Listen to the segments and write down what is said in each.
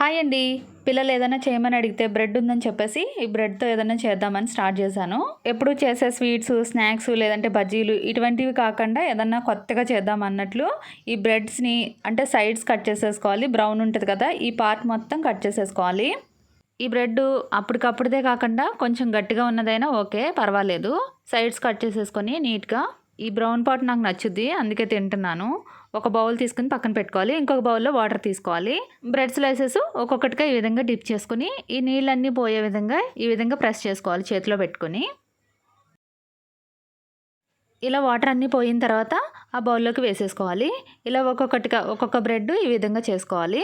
Hi అండి. పిల్లలు ఏదైనా చేయమని అడిగితే బ్రెడ్ ఉందని చెప్పేసి ఈ బ్రెడ్తో ఏదైనా చేద్దామని స్టార్ట్ చేశాను. ఎప్పుడు చేసే స్వీట్స్ స్నాక్స్ లేదంటే బజ్జీలు ఇటువంటివి కాకుండా ఏదన్నా కొత్తగా చేద్దాం అన్నట్లు ఈ బ్రెడ్స్ని అంటే సైడ్స్ కట్ చేసేసుకోవాలి. బ్రౌన్ ఉంటుంది కదా ఈ పార్ట్ మొత్తం కట్ చేసేసుకోవాలి. ఈ బ్రెడ్ అప్పటికప్పుడుదే కాకుండా కొంచెం గట్టిగా ఉన్నదైనా ఓకే పర్వాలేదు. సైడ్స్ కట్ చేసేసుకొని నీట్గా ఈ బ్రౌన్ పాట్ నాకు నచ్చుద్ది అందుకే తింటున్నాను. ఒక బౌల్ తీసుకుని పక్కన పెట్టుకోవాలి ఇంకొక బౌల్లో వాటర్ తీసుకోవాలి. బ్రెడ్ స్లైసెస్ ఒక్కొక్కటిగా ఈ విధంగా డిప్ చేసుకుని ఈ నీళ్ళన్నీ పోయే విధంగా ఈ విధంగా ప్రెస్ చేసుకోవాలి చేతిలో పెట్టుకొని. ఇలా వాటర్ అన్నీ పోయిన తర్వాత ఆ బౌల్లోకి వేసేసుకోవాలి. ఇలా ఒక్కొక్కటిగా ఒక్కొక్క బ్రెడ్ ఈ విధంగా చేసుకోవాలి.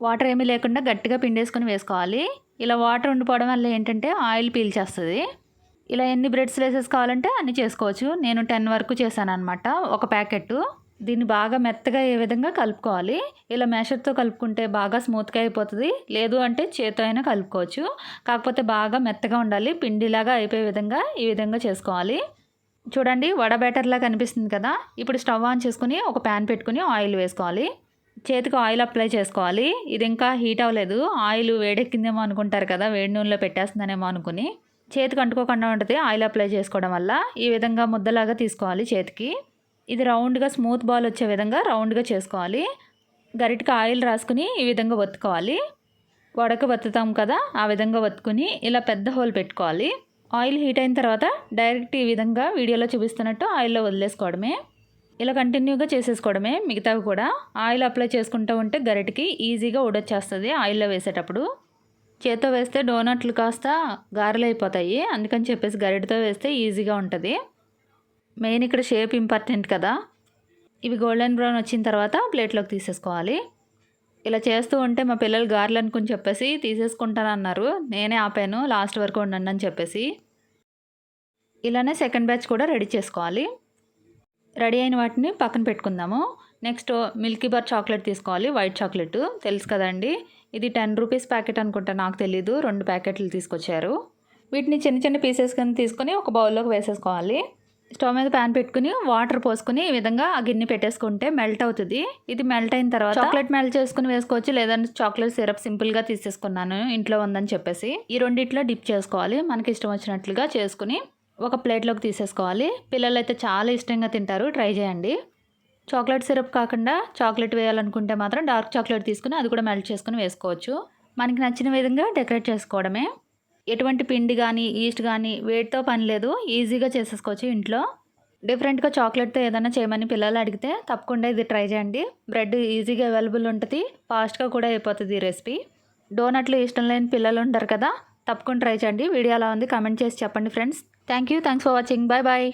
వాటర్ ఏమీ లేకుండా గట్టిగా పిండేసుకుని వేసుకోవాలి. ఇలా వాటర్ ఉండిపోవడం వల్ల ఏంటంటే ఆయిల్ పీల్చేస్తుంది. ఇలా ఎన్ని బ్రెడ్ స్లైసెస్ కావాలంటే అన్ని చేసుకోవచ్చు. నేను టెన్ వరకు చేశాను అనమాట ఒక ప్యాకెట్ దీన్ని బాగా మెత్తగా ఏ విధంగా కలుపుకోవాలి? ఇలా మెషర్తో కలుపుకుంటే బాగా స్మూత్గా అయిపోతుంది. లేదు అంటే చేతితో అయినా కలుపుకోవచ్చు. కాకపోతే బాగా మెత్తగా ఉండాలి. పిండిలాగా అయిపోయే విధంగా ఈ విధంగా చేసుకోవాలి. చూడండి వడ బ్యాటర్లా కనిపిస్తుంది కదా? ఇప్పుడు స్టవ్ ఆన్ చేసుకుని ఒక ప్యాన్ పెట్టుకుని ఆయిల్ వేసుకోవాలి. చేతికి ఆయిల్ అప్లై చేసుకోవాలి. ఇది ఇంకా హీట్ అవ్వలేదు. ఆయిల్ వేడెక్కిందేమో అనుకుంటారు కదా? వేడి నూనెలో పెట్టేస్తుందనేమో అనుకుని. చేతికి అంటుకోకుండా ఉంటుంది ఆయిల్ అప్లై చేసుకోవడం వల్ల. ఈ విధంగా ముద్దలాగా తీసుకోవాలి చేతికి. ఇది రౌండ్గా స్మూత్ బాల్ వచ్చే విధంగా రౌండ్గా చేసుకోవాలి. గరిటికి ఆయిల్ రాసుకుని ఈ విధంగా ఒత్తుకోవాలి. వడక వత్తుతాం కదా ఆ విధంగా వత్తుకుని ఇలా పెద్ద హోల్ పెట్టుకోవాలి. ఆయిల్ హీట్ అయిన తర్వాత డైరెక్ట్ ఈ విధంగా వీడియోలో చూపిస్తున్నట్టు ఆయిల్లో వదిలేసుకోవడమే. ఇలా కంటిన్యూగా చేసేసుకోవడమే మిగతావి కూడా. ఆయిల్ అప్లై చేసుకుంటూ ఉంటే గరిటికి ఈజీగా ఉడొచ్చేస్తుంది ఆయిల్లో వేసేటప్పుడు. చేత్తో వేస్తే డోనట్లు కాస్త గారెలు అయిపోతాయి అందుకని చెప్పేసి గరిటతో వేస్తే ఈజీగా ఉంటుంది. మెయిన్ ఇక్కడ షేప్ ఇంపార్టెంట్ కదా. ఇవి గోల్డెన్ బ్రౌన్ వచ్చిన తర్వాత ప్లేట్లోకి తీసేసుకోవాలి. ఇలా చేస్తూ ఉంటే మా పిల్లలు గారెలు అనుకుని చెప్పేసి తీసేసుకుంటానన్నారు. నేనే ఆపాను లాస్ట్ వరకు ఉండండి అని చెప్పేసి. ఇలానే సెకండ్ బ్యాచ్ కూడా రెడీ చేసుకోవాలి. రెడీ అయిన వాటిని పక్కన పెట్టుకుందాము. నెక్స్ట్ మిల్కీ బార్ చాక్లెట్ తీసుకోవాలి. White chocolate. తెలుసు కదండి? ఇది టెన్ రూపీస్ ప్యాకెట్ అనుకుంటా. నాకు తెలీదు. రెండు ప్యాకెట్లు తీసుకొచ్చారు. వీటిని చిన్న చిన్న పీసెస్ కింద తీసుకొని ఒక బౌల్లోకి వేసేసుకోవాలి. స్టవ్ మీద ప్యాన్ పెట్టుకుని వాటర్ పోసుకుని ఈ విధంగా ఆ గిన్నె పెట్టేసుకుంటే మెల్ట్ అవుతుంది. ఇది మెల్ట్ అయిన తర్వాత చాక్లెట్ మెల్ట్ చేసుకుని వేసుకోవచ్చు. లేదంటే చాక్లెట్ సిరప్ సింపుల్గా తీసేసుకున్నాను. ఇంట్లో ఉందని చెప్పేసి. ఈ రెండిట్లో డిప్ చేసుకోవాలి. మనకి ఇష్టం వచ్చినట్లుగా చేసుకుని ఒక ప్లేట్లోకి తీసేసుకోవాలి. పిల్లలు అయితే చాలా ఇష్టంగా తింటారు. ట్రై చేయండి. చాక్లెట్ సిరప్ కాకుండా చాక్లెట్ వేయాలనుకుంటే మాత్రం డార్క్ చాక్లెట్ తీసుకుని అది కూడా మెల్ట్ చేసుకుని వేసుకోవచ్చు. మనకి నచ్చిన విధంగా డెకరేట్ చేసుకోవడమే. ఎటువంటి పిండి కానీ ఈస్ట్ కానీ వేటితో పని లేదు. ఈజీగా చేసేసుకోవచ్చు ఇంట్లో. డిఫరెంట్గా చాక్లెట్తో ఏదైనా చేయమని పిల్లలు అడిగితే తప్పకుండా ఇది ట్రై చేయండి. బ్రెడ్ ఈజీగా అవైలబుల్ ఉంటుంది. ఫాస్ట్గా కూడా అయిపోతుంది ఈ రెసిపీ. డోనట్లు ఇష్టం లేని పిల్లలు ఉంటారు కదా. తప్పకుండా ట్రై చేయండి. వీడియో అలా ఉంది? కామెంట్ చేసి చెప్పండి friends. Thank you thanks for watching bye bye